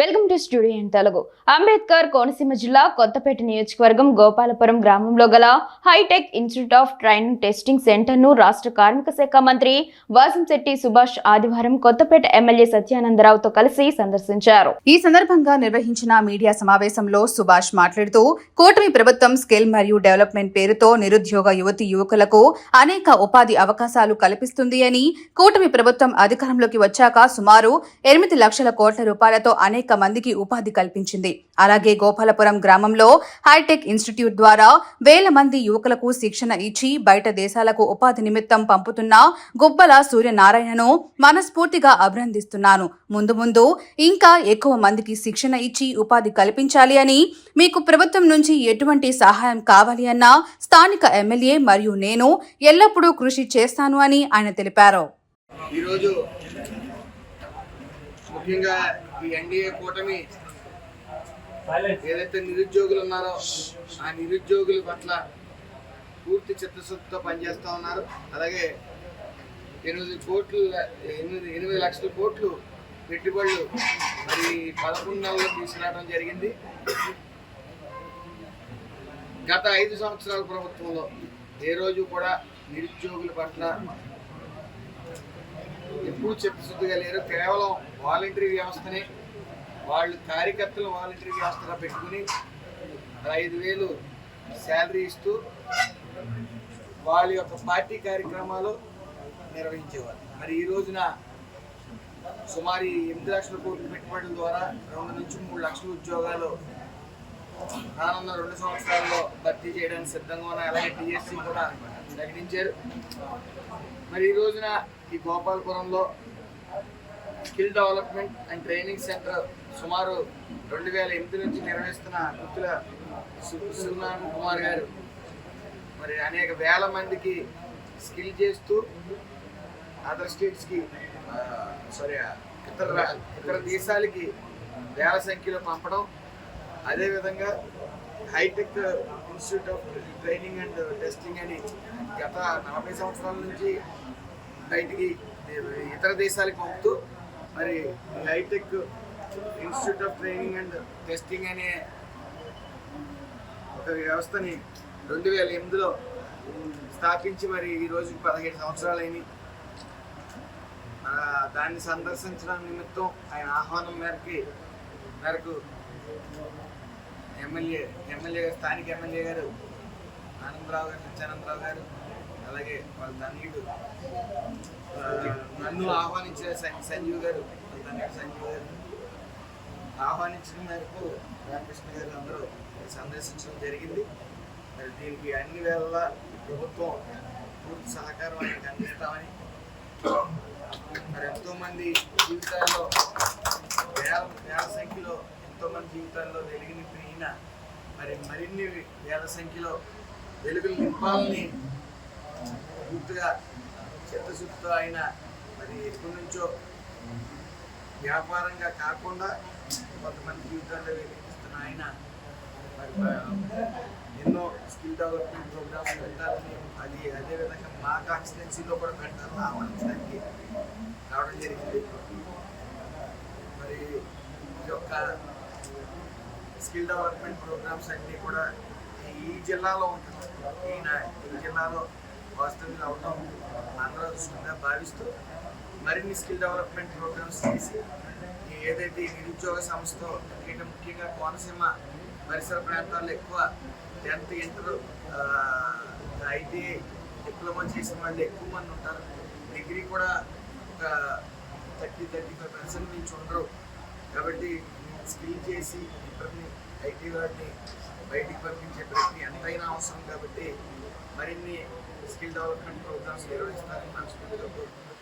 Welcome to studio in Telugu. Ambedkar Konaseema జిల్లా కొత్తపేట నియోజకవర్గం గోపాలపురం గ్రామంలో గల hitech institute of training testing సెంటర్ను రాష్ట్ర కార్మిక శాఖ మంత్రి వాసంశెట్టి సుభాష్ ఆదివారం కొత్తపేట ఎమ్మెల్యే సత్యానందరావుతో కలిసి సందర్శించారు. ఈ సందర్భంగా నిర్వహించిన మీడియా సమావేశంలో సుభాష్ మాట్లాడుతూ కూటమి ప్రభుత్వం స్కిల్ మరియు డెవలప్మెంట్ పేరుతో నిరుద్యోగ యువతి యువకులకు అనేక ఉపాధి అవకాశాలు కల్పిస్తుంది అని కూటమి ప్రభుత్వం అధికారంలోకి వచ్చాక సుమారు ఎనిమిది లక్షల కోట్ల రూపాయలతో అనేక మందికి ఉపాధి కల్పించింది. అలాగే గోపాలపురం గ్రామంలో హైటెక్ ఇన్స్టిట్యూట్ ద్వారా వేల మంది యువకులకు శిక్షణ ఇచ్చి బయట దేశాలకు ఉపాధి నిమిత్తం పంపుతున్న గుబ్బల సూర్యనారాయణను మనస్ఫూర్తిగా అభినందిస్తున్నాను. ముందు ముందు ఇంకా ఎక్కువ మందికి శిక్షణ ఇచ్చి ఉపాధి కల్పించాలి అని మీకు ప్రభుత్వం నుంచి ఎటువంటి సహాయం కావాలి అన్నా స్థానిక ఎమ్మెల్యే మరియు నేను ఎల్లప్పుడూ కృషి చేస్తాను అని ఆయన తెలిపారు. ఈరోజు ముఖ్యంగా ఈ ఎన్డీఏ కూటమి ఏదైతే నిరుద్యోగులు ఉన్నారో ఆ నిరుద్యోగుల పట్ల పూర్తి చిత్తశుద్ధితో పనిచేస్తూ ఉన్నారు. అలాగే ఎనిమిది కోట్లు ఎనిమిది ఎనిమిది లక్షల కోట్లు పెట్టుబడులు మరి పదకొండు నెలల్లో తీసుకురావడం జరిగింది. గత ఐదు సంవత్సరాల ప్రభుత్వంలో ఏ రోజు కూడా నిరుద్యోగుల పట్ల ఎప్పుడు చిత్తశుద్ధిగా లేరు. కేవలం వాలంటరీ వ్యవస్థని వాళ్ళు కార్యకర్తలు వాలంటరీ వ్యవస్థగా పెట్టుకుని ఐదు వేలు శాలరీ ఇస్తూ వాళ్ళ యొక్క పార్టీ కార్యక్రమాలు నిర్వహించేవారు. మరి ఈ రోజున సుమారు ఎనిమిది లక్షల కోట్ల పెట్టుబడుల ద్వారా రెండు నుంచి మూడు లక్షల ఉద్యోగాలు రానున్న రెండు సంవత్సరాల్లో భర్తీ చేయడానికి సిద్ధంగా ఉన్నాయి అలాగే టీఎస్సీ కూడా ప్రకటించారు. మరి ఈ రోజున ఈ గోపాలపురంలో skill development and training centre సుమారు రెండు వేల ఎనిమిది నుంచి నిర్వహిస్తున్న గుత్తుల సు- కుమార్ గారు. మరి అనేక వేల మందికి స్కిల్ చేస్తూ అదర్ స్టేట్స్కి సారీ ఇతర ఇతర దేశాలకి వేల సంఖ్యలో పంపడం. అదేవిధంగా hitech institute of training and testing అని గత నలభై సంవత్సరాల నుంచి బయటికి ఇతర దేశాలకు పంపుతూ మరి hitech institute of training and testing అనే ఒక వ్యవస్థని రెండు వేల ఎనిమిదిలో స్థాపించి మరి ఈ రోజు పదిహేడు సంవత్సరాలైనవి దాన్ని సందర్శించడం నిమిత్తం ఆయన ఆహ్వానం మేరకి మేరకు ఎమ్మెల్యే ఎమ్మెల్యే గారు స్థానిక ఎమ్మెల్యే గారు ఆనందరావు గారు సత్యానందరావు గారు అలాగే వాళ్ళ తనయుడు నన్ను ఆహ్వానించిన సంజీవ్ గారు వాళ్ళ తనయుడు సంజీవ్ గారు. ఆహ్వానించిన మేరకు రామకృష్ణ గారు అందరూ సందర్శించడం జరిగింది. మరి దీనికి అన్ని వేళ ప్రభుత్వం పూర్తి సహకారం అనేది అందిస్తామని. మరి ఎంతోమంది జీవితాల్లో వేల వేల సంఖ్యలో ఎంతోమంది జీవితాల్లో వెలుగుని నింపిన మరి మరిన్ని వేల సంఖ్యలో వెలుగులు నింపాలని పూర్తిగా చిత్తశుద్ధితో ఆయన మరి ఎప్పటి నుంచో వ్యాపారంగా కాకుండా కొంతమంది జీవితాల్లో వెలిగిస్తున్న ఆయన మరి ఎన్నో స్కిల్ డెవలప్మెంట్ ప్రోగ్రామ్స్ పెట్టాలని అది అదేవిధంగా మా కాన్స్టిట్యున్సీలో కూడా పెట్టాలని ఆహ్వానించడానికి రావడం జరిగింది. మరి ఈ యొక్క స్కిల్ డెవలప్మెంట్ ప్రోగ్రామ్స్ అన్నీ కూడా ఈ జిల్లాలో ఉంటుంది ఈయన ఈ జిల్లాలో వాస్తవ్యం అవడం అందరూ అదృష్టంగా భావిస్తూ మరిన్ని స్కిల్ డెవలప్మెంట్ ప్రోగ్రామ్స్ చేసి ఏదైతే నిరుద్యోగ సంస్థ ముఖ్యంగా ముఖ్యంగా కోనసీమ పరిసర ప్రాంతాల్లో ఎక్కువ టెన్త్ ఇంటర్ ఐటీఐ డిప్లొమా చేసిన వాళ్ళు ఎక్కువ మంది ఉంటారు. డిగ్రీ కూడా ఒక థర్టీ థర్టీ ఫైవ్ పర్సెంట్ నుంచి ఉండరు. కాబట్టి స్కిల్ చేసి ఇద్దరిని ఐటీ వారిని బయటికి పంపించే ప్రక్రియ ఎంతైనా అవసరం కాబట్టి మరిన్ని స్కిల్ డెవలప్మెంట్ ప్రోగ్రామ్స్ నిర్వహిస్తారని మనస్ఫూర్తిగా కోరుకుంటూ